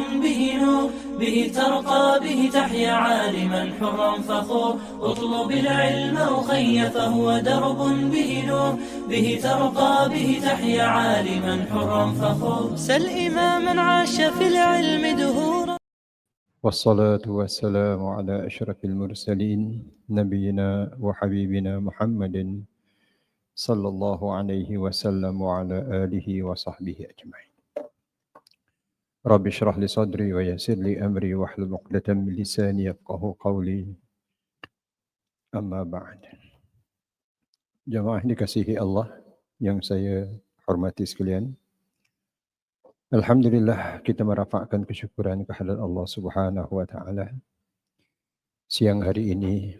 به نور به ترقى به تحيا عالما حرا فخور. اطلب العلم أخي فهو درب به نور به ترقى به تحيا عالما حرا فخور. سل إماما عاش في العلم دهورا. والصلاة والسلام على أشرف المرسلين نبينا وحبيبنا محمد صلى الله عليه وسلم وعلى آله وصحبه أجمعين. رب اشرح لي صدري ويسر لي أمري واحلل عقدة من لساني يفقه قولي أما بعد Jemaah dikasihi Allah yang saya hormati sekalian. Alhamdulillah kita merafakkan kesyukuran kehadirat Allah Subhanahu wa taala. Siang hari ini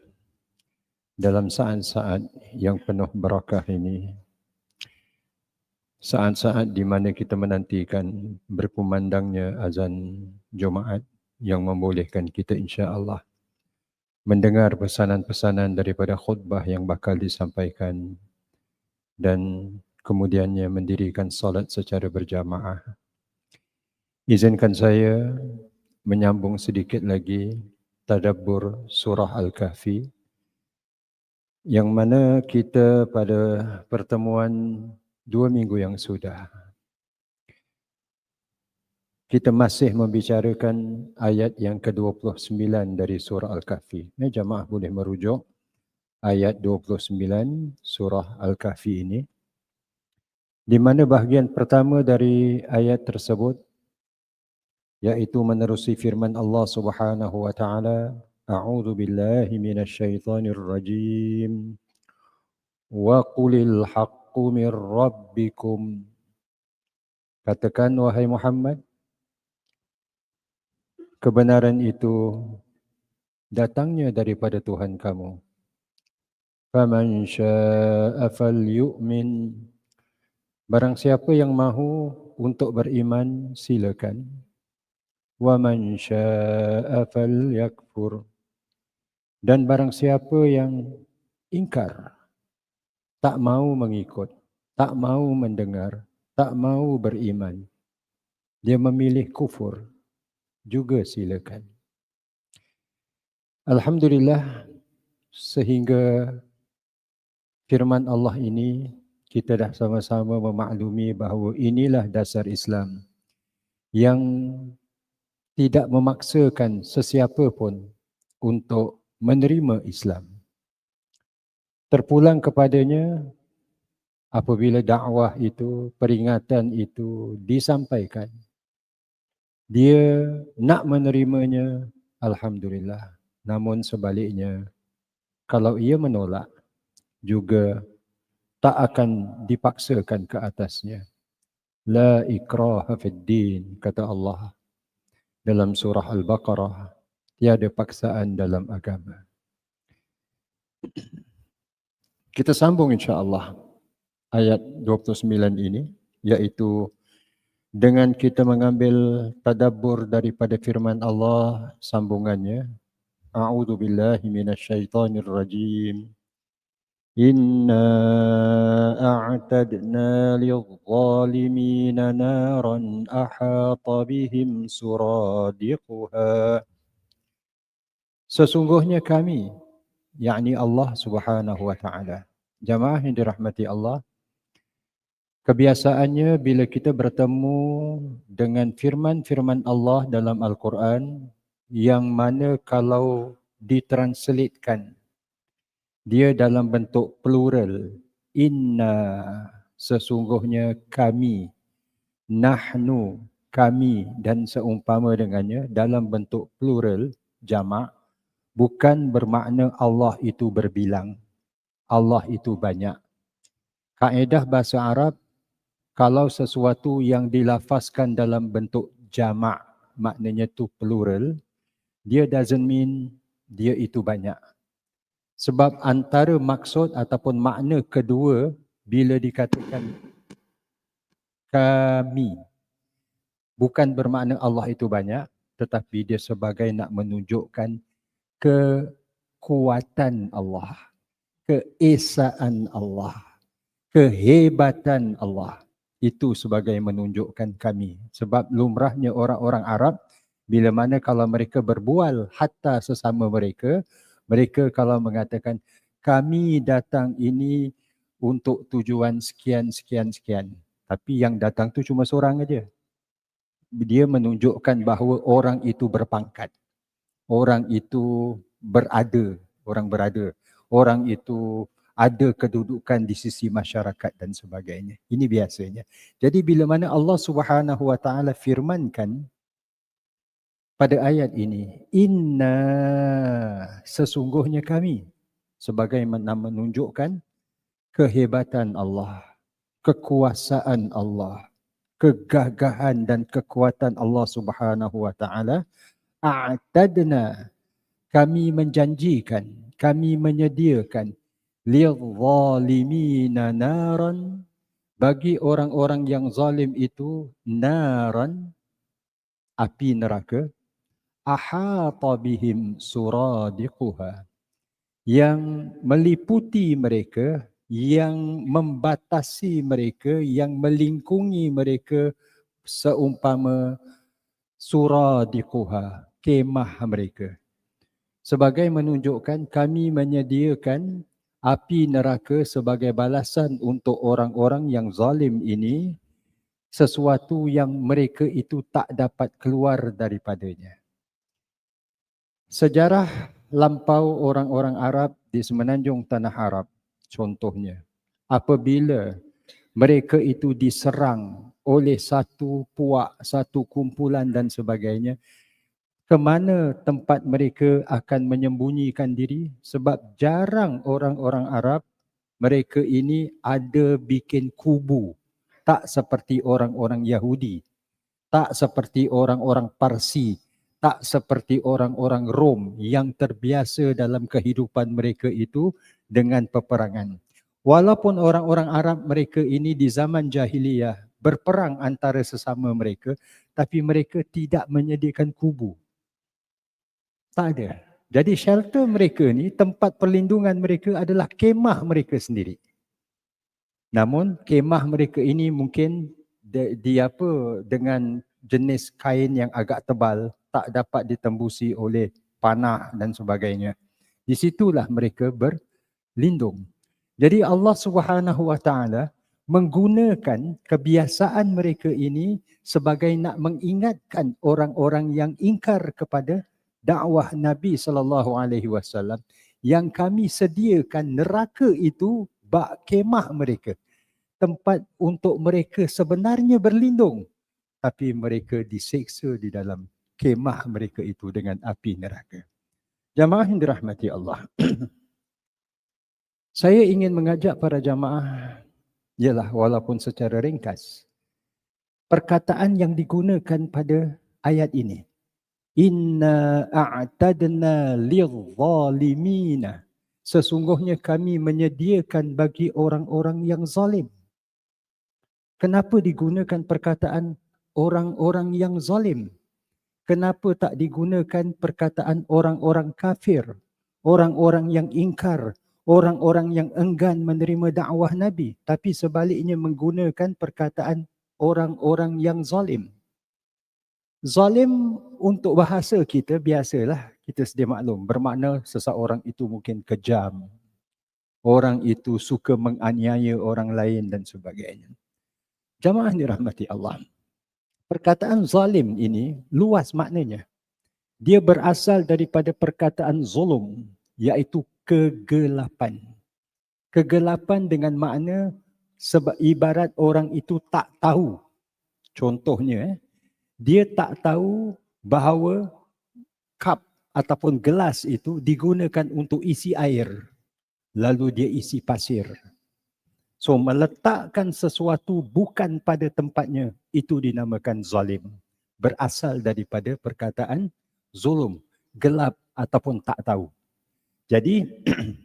dalam saat-saat yang penuh barakah ini saat-saat di mana kita menantikan berkumandangnya azan Jumaat yang membolehkan kita insya-Allah mendengar pesanan-pesanan daripada khutbah yang bakal disampaikan dan kemudiannya mendirikan salat secara berjamaah. Izinkan saya menyambung sedikit lagi tadabbur surah Al-Kahfi yang mana kita pada pertemuan dua minggu yang sudah kita masih membicarakan ayat yang ke-29 dari surah Al-Kahfi. Ini jamaah boleh merujuk ayat 29 surah Al-Kahfi ini. Di mana bahagian pertama dari ayat tersebut yaitu menerusi firman Allah Subhanahu wa taala A'udzu billahi minasyaitonir rajim wa qulil haqqu min rabbikum. Katakan, wahai Muhammad, kebenaran itu datangnya daripada Tuhan kamu. فَمَنْ شَاءَ فَلْيُؤْمِنْ Barang siapa yang mahu untuk beriman, silakan. wa وَمَنْ شَاءَ yakfur Dan barang siapa yang ingkar, tak mau mengikut, tak mau mendengar, tak mau beriman, dia memilih kufur, juga silakan. Alhamdulillah, sehingga firman Allah ini, kita dah sama-sama memaklumi bahawa inilah dasar Islam yang tidak memaksakan sesiapa pun untuk menerima Islam. Terpulang kepadanya apabila dakwah itu, peringatan itu disampaikan. Dia nak menerimanya, Alhamdulillah. Namun sebaliknya, kalau ia menolak, juga tak akan dipaksakan ke atasnya. La ikraha fid din, kata Allah dalam surah Al-Baqarah, tiada paksaan dalam agama. Kita sambung insya-Allah ayat 29 ini yaitu dengan kita mengambil tadabbur daripada firman Allah sambungannya A'udzu billahi minasyaitonir rajim Inna a'tadna lidh-dhalimina naran ahata bihim suradiquha. Sesungguhnya kami yakni Allah subhanahu wa ta'ala. Jamaah yang dirahmati Allah, kebiasaannya bila kita bertemu dengan firman-firman Allah dalam Al-Quran yang mana kalau ditranslitkan dia dalam bentuk plural inna sesungguhnya kami nahnu kami dan seumpama dengannya dalam bentuk plural jamak bukan bermakna Allah itu berbilang. Allah itu banyak. Kaedah bahasa Arab kalau sesuatu yang dilafazkan dalam bentuk jamak maknanya tu plural dia doesn't mean dia itu banyak. Sebab antara maksud ataupun makna kedua bila dikatakan kami bukan bermakna Allah itu banyak tetapi dia sebagai nak menunjukkan kekuatan Allah, keesaan Allah, kehebatan Allah. itu sebagai menunjukkan kami. Sebab lumrahnya orang-orang Arab bila mana kalau mereka berbual hatta sesama mereka, mereka kalau mengatakan kami datang ini untuk tujuan sekian sekian sekian. Tapi yang datang tu cuma seorang aja. Dia menunjukkan bahawa orang itu berpangkat. Orang itu berada, orang berada. Orang itu ada kedudukan di sisi masyarakat dan sebagainya. Ini biasanya. Jadi bila mana Allah Subhanahu wa taala firmankan pada ayat ini, inna sesungguhnya kami sebagai menunjukkan kehebatan Allah, kekuasaan Allah, kegagahan dan kekuatan Allah Subhanahu wa taala, a'tadna. Kami menjanjikan, kami menyediakan. Lidzalimina naran. Bagi orang-orang yang zalim itu naran api neraka. Ahata bihim suradiquha. Yang meliputi mereka yang membatasi mereka yang melingkungi mereka seumpama suradiquha kemah mereka sebagai menunjukkan kami menyediakan api neraka sebagai balasan untuk orang-orang yang zalim ini sesuatu yang mereka itu tak dapat keluar daripadanya. Sejarah lampau orang-orang Arab di semenanjung tanah Arab contohnya apabila mereka itu diserang oleh satu puak, satu kumpulan dan sebagainya, ke mana tempat mereka akan menyembunyikan diri? Sebab jarang orang-orang Arab mereka ini ada bikin kubu. Tak seperti orang-orang Yahudi. Tak seperti orang-orang Parsi. Tak seperti orang-orang Rom yang terbiasa dalam kehidupan mereka itu dengan peperangan. Walaupun orang-orang Arab mereka ini di zaman jahiliyah berperang antara sesama mereka tapi mereka tidak menyediakan kubu tak ada. Jadi shelter mereka ni, tempat perlindungan mereka adalah kemah mereka sendiri. Namun kemah mereka ini mungkin di, di apa dengan jenis kain yang agak tebal tak dapat ditembusi oleh panah dan sebagainya. Di situlah mereka berlindung. Jadi Allah Subhanahu Wa Taala menggunakan kebiasaan mereka ini sebagai nak mengingatkan orang-orang yang ingkar kepada dakwah Nabi sallallahu alaihi wasallam yang kami sediakan neraka itu bak kemah mereka tempat untuk mereka sebenarnya berlindung tapi mereka diseksa di dalam kemah mereka itu dengan api neraka. Jamaah yang dirahmati Allah. Saya ingin mengajak para jamaah ialah walaupun secara ringkas perkataan yang digunakan pada ayat ini Inna a'tadna lil-zalimina. Sesungguhnya kami menyediakan bagi orang-orang yang zalim. Kenapa digunakan perkataan orang-orang yang zalim? Kenapa tak digunakan perkataan orang-orang kafir? Orang-orang yang ingkar? Orang-orang yang enggan menerima dakwah Nabi? Tapi sebaliknya menggunakan perkataan orang-orang yang zalim. Zalim untuk bahasa kita biasalah kita sedia maklum bermakna seseorang itu mungkin kejam. Orang itu suka menganiaya orang lain dan sebagainya. Jamaah dirahmati Allah. Perkataan zalim ini luas maknanya. Dia berasal daripada perkataan zulum iaitu kegelapan. Kegelapan dengan makna sebab ibarat orang itu tak tahu. Contohnya eh, dia tak tahu bahawa cup ataupun gelas itu digunakan untuk isi air. Lalu dia isi pasir. So meletakkan sesuatu bukan pada tempatnya itu dinamakan zalim. Berasal daripada perkataan zulum gelap ataupun tak tahu. Jadi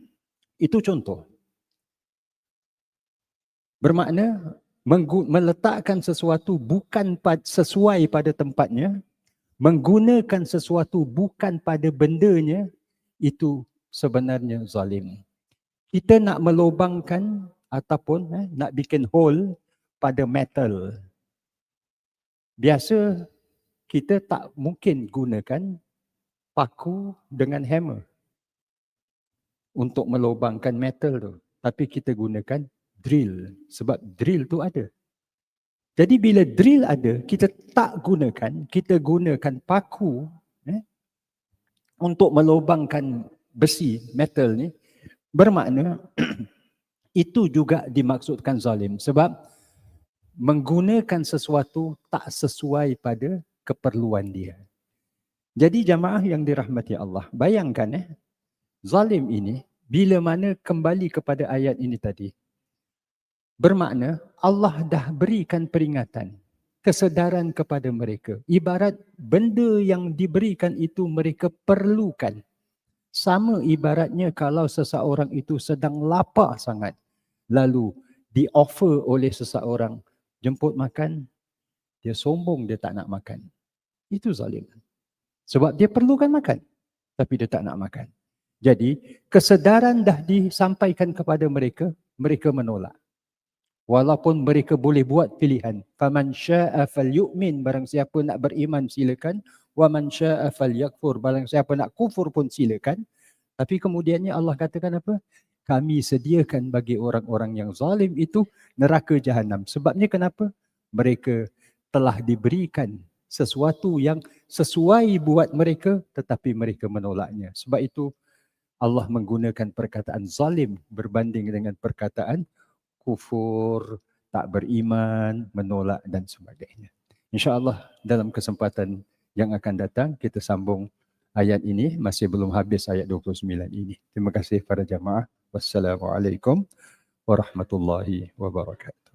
itu contoh. Bermakna meletakkan sesuatu bukan sesuai pada tempatnya, menggunakan sesuatu bukan pada bendanya, itu sebenarnya zalim. Kita nak melobangkan ataupun eh, nak bikin hole pada metal. Biasa kita tak mungkin gunakan paku dengan hammer untuk melubangkan metal tu. Tapi kita gunakan drill sebab drill tu ada. Jadi bila drill ada, kita tak gunakan, kita gunakan paku eh, untuk melubangkan besi, metal ni, bermakna itu juga dimaksudkan zalim. Sebab menggunakan sesuatu tak sesuai pada keperluan dia. Jadi jamaah yang dirahmati Allah, bayangkan eh, zalim ini bila mana kembali kepada ayat ini tadi, bermakna Allah dah berikan peringatan, kesedaran kepada mereka. Ibarat benda yang diberikan itu mereka perlukan. Sama ibaratnya kalau seseorang itu sedang lapar sangat. Lalu di offer oleh seseorang jemput makan, dia sombong dia tak nak makan. Itu zalim. Sebab dia perlukan makan. Tapi dia tak nak makan. Jadi kesedaran dah disampaikan kepada mereka, mereka menolak walaupun mereka boleh buat pilihan faman syaa'a falyu'min barang siapa nak beriman silakan. Wa man syaa'a falyakfur barang siapa nak kufur pun silakan. Tapi kemudiannya Allah katakan apa? Kami sediakan bagi orang-orang yang zalim itu neraka jahanam sebabnya kenapa? Mereka telah diberikan sesuatu yang sesuai buat mereka tetapi mereka menolaknya. Sebab itu Allah menggunakan perkataan zalim berbanding dengan perkataan kufur, tak beriman, menolak dan sebagainya. InsyaAllah dalam kesempatan yang akan datang kita sambung ayat ini. Masih belum habis ayat 29 ini. Terima kasih para jamaah. Wassalamualaikum warahmatullahi wabarakatuh.